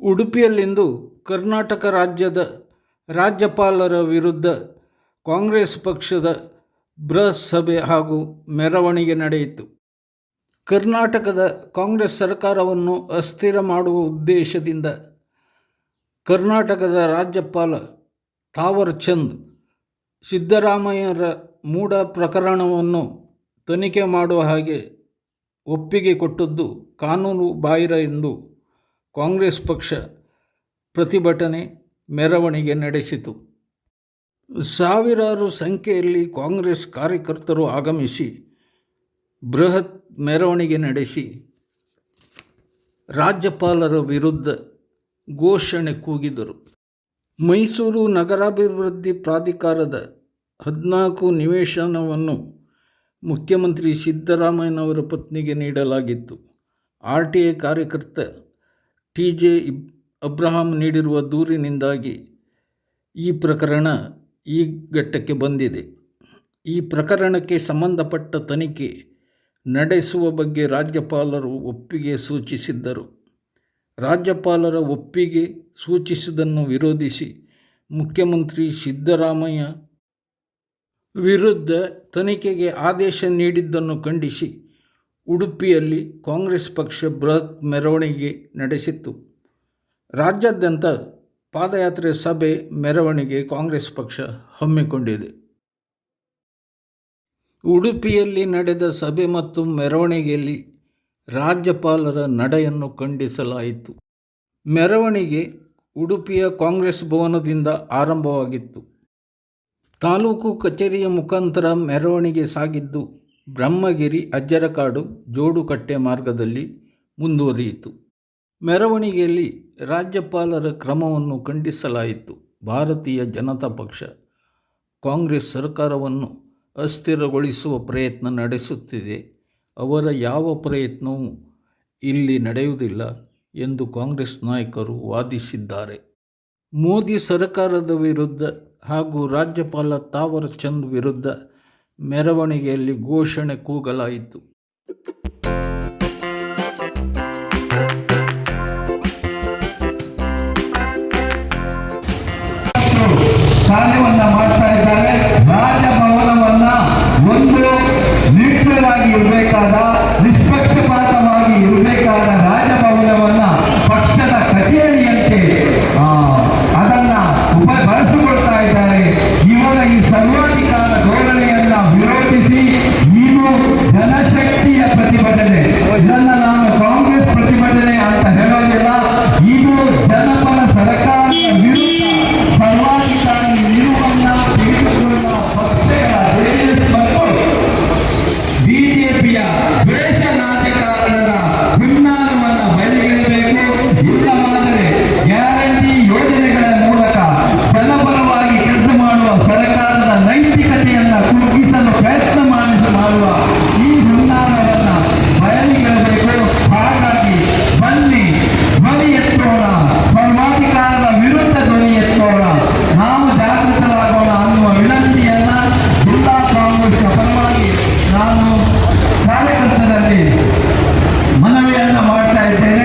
ಉಡುಪಿಯಲ್ಲಿಂದು ಕರ್ನಾಟಕ ರಾಜ್ಯದ ರಾಜ್ಯಪಾಲರ ವಿರುದ್ಧ ಕಾಂಗ್ರೆಸ್ ಪಕ್ಷದ ಬೃಹತ್ ಸಭೆ ಹಾಗೂ ಮೆರವಣಿಗೆ ನಡೆಯಿತು. ಕರ್ನಾಟಕದ ಕಾಂಗ್ರೆಸ್ ಸರ್ಕಾರವನ್ನು ಅಸ್ಥಿರ ಮಾಡುವ ಉದ್ದೇಶದಿಂದ ಕರ್ನಾಟಕದ ರಾಜ್ಯಪಾಲ ತಾವರ್ ಚಂದ್ ಸಿದ್ದರಾಮಯ್ಯರ ಮೂಡ ಪ್ರಕರಣವನ್ನು ತನಿಖೆ ಮಾಡುವ ಹಾಗೆ ಒಪ್ಪಿಗೆ ಕೊಟ್ಟದ್ದು ಕಾನೂನು ಬಾಹಿರ ಎಂದು ಕಾಂಗ್ರೆಸ್ ಪಕ್ಷ ಪ್ರತಿಭಟನೆ ಮೆರವಣಿಗೆ ನಡೆಸಿತು. ಸಾವಿರಾರು ಸಂಖ್ಯೆಯಲ್ಲಿ ಕಾಂಗ್ರೆಸ್ ಕಾರ್ಯಕರ್ತರು ಆಗಮಿಸಿ ಬೃಹತ್ ಮೆರವಣಿಗೆ ನಡೆಸಿ ರಾಜ್ಯಪಾಲರ ವಿರುದ್ಧ ಘೋಷಣೆ ಕೂಗಿದರು. ಮೈಸೂರು ನಗರಾಭಿವೃದ್ಧಿ ಪ್ರಾಧಿಕಾರದ ಹದಿನಾಲ್ಕು ನಿವೇಶನವನ್ನು ಮುಖ್ಯಮಂತ್ರಿ ಸಿದ್ದರಾಮಯ್ಯನವರ ಪತ್ನಿಗೆ ನೀಡಲಾಗಿತ್ತು. ಆರ್ ಟಿ ಐ ಕಾರ್ಯಕರ್ತ ಟಿ ಜೆ ಇಬ್, ಅಬ್ರಹಾಂ ನೀಡಿರುವ ದೂರಿನಿಂದಾಗಿ ಈ ಪ್ರಕರಣ ಈ ಘಟ್ಟಕ್ಕೆ ಬಂದಿದೆ. ಈ ಪ್ರಕರಣಕ್ಕೆ ಸಂಬಂಧಪಟ್ಟ ತನಿಖೆ ನಡೆಸುವ ಬಗ್ಗೆ ರಾಜ್ಯಪಾಲರು ಒಪ್ಪಿಗೆ ಸೂಚಿಸಿದ್ದರು. ರಾಜ್ಯಪಾಲರ ಒಪ್ಪಿಗೆ ಸೂಚಿಸಿದ್ದನ್ನು ವಿರೋಧಿಸಿ ಮುಖ್ಯಮಂತ್ರಿ ಸಿದ್ದರಾಮಯ್ಯ ವಿರುದ್ಧ ತನಿಖೆಗೆ ಆದೇಶ ನೀಡಿದ್ದನ್ನು ಖಂಡಿಸಿ ಉಡುಪಿಯಲ್ಲಿ ಕಾಂಗ್ರೆಸ್ ಪಕ್ಷ ಬೃಹತ್ ಮೆರವಣಿಗೆ ನಡೆಸಿತ್ತು. ರಾಜ್ಯಾದ್ಯಂತ ಪಾದಯಾತ್ರೆ ಸಭೆ ಮೆರವಣಿಗೆ ಕಾಂಗ್ರೆಸ್ ಪಕ್ಷ ಹಮ್ಮಿಕೊಂಡಿದೆ. ಉಡುಪಿಯಲ್ಲಿ ನಡೆದ ಸಭೆ ಮತ್ತು ಮೆರವಣಿಗೆಯಲ್ಲಿ ರಾಜ್ಯಪಾಲರ ನಡೆಯನ್ನು ಖಂಡಿಸಲಾಯಿತು. ಮೆರವಣಿಗೆ ಉಡುಪಿಯ ಕಾಂಗ್ರೆಸ್ ಭವನದಿಂದ ಆರಂಭವಾಗಿತ್ತು. ತಾಲೂಕು ಕಚೇರಿಯ ಮುಖಾಂತರ ಮೆರವಣಿಗೆ ಸಾಗಿದ್ದು ಬ್ರಹ್ಮಗಿರಿ ಅಜ್ಜರಕಾಡು ಜೋಡುಕಟ್ಟೆ ಮಾರ್ಗದಲ್ಲಿ ಮುಂದುವರಿಯಿತು. ಮೆರವಣಿಗೆಯಲ್ಲಿ ರಾಜ್ಯಪಾಲರ ಕ್ರಮವನ್ನು ಖಂಡಿಸಲಾಯಿತು. ಭಾರತೀಯ ಜನತಾ ಪಕ್ಷ ಕಾಂಗ್ರೆಸ್ ಸರ್ಕಾರವನ್ನು ಅಸ್ಥಿರಗೊಳಿಸುವ ಪ್ರಯತ್ನ ನಡೆಸುತ್ತಿದೆ. ಅವರ ಯಾವ ಪ್ರಯತ್ನವೂ ಇಲ್ಲಿ ನಡೆಯುವುದಿಲ್ಲ ಎಂದು ಕಾಂಗ್ರೆಸ್ ನಾಯಕರು ವಾದಿಸಿದ್ದಾರೆ. ಮೋದಿ ಸರ್ಕಾರದ ವಿರುದ್ಧ ಹಾಗೂ ರಾಜ್ಯಪಾಲ ತಾವರ್ ಚಂದ್ ವಿರುದ್ಧ ಮೆರವಣಿಗೆಯಲ್ಲಿ ಘೋಷಣೆ ಕೂಗಲಾಯಿತು. ಮಾಡ್ತಾ ಇದ್ದಾರೆ. ರಾಜಭವನವನ್ನ ಒಂದು ನಿರ್ಣಯವಾಗಿ ಇರಬೇಕಾದ ಮನವಿಯನ್ನ ಮಾಡ್ತಾ ಇದ್ದೇನೆ.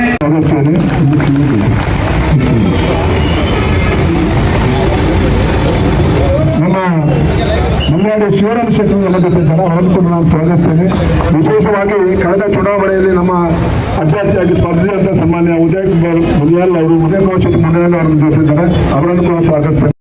ನಮ್ಮ ಮಲ್ನಾಡು ಶಿವರಾಮ ಶೆಟ್ಟಿ ಎಲ್ಲ ಜೊತೆದ್ದಾರೆ ಅವರನ್ನು ಕೂಡ ನಾನು ಸ್ವಾಗತಿಸ್ತೇನೆ. ವಿಶೇಷವಾಗಿ ಕಳೆದ ಚುನಾವಣೆಯಲ್ಲಿ ನಮ್ಮ ಅಭ್ಯರ್ಥಿಯಾಗಿ ಸ್ಪರ್ಧಿಸಿದಂತ ಸನ್ಮಾನ್ಯ ಉದಯ್ ಮುನಿಯಾಲ್ ಅವರು, ಉದಯ ಶೆಟ್ಟಿ ಮುನಿಯಾಲ್ ಅವರನ್ನು ಜೊತೆ ಅವರನ್ನು ಕೂಡ ಸ್ವಾಗತಿಸ್ತೇನೆ.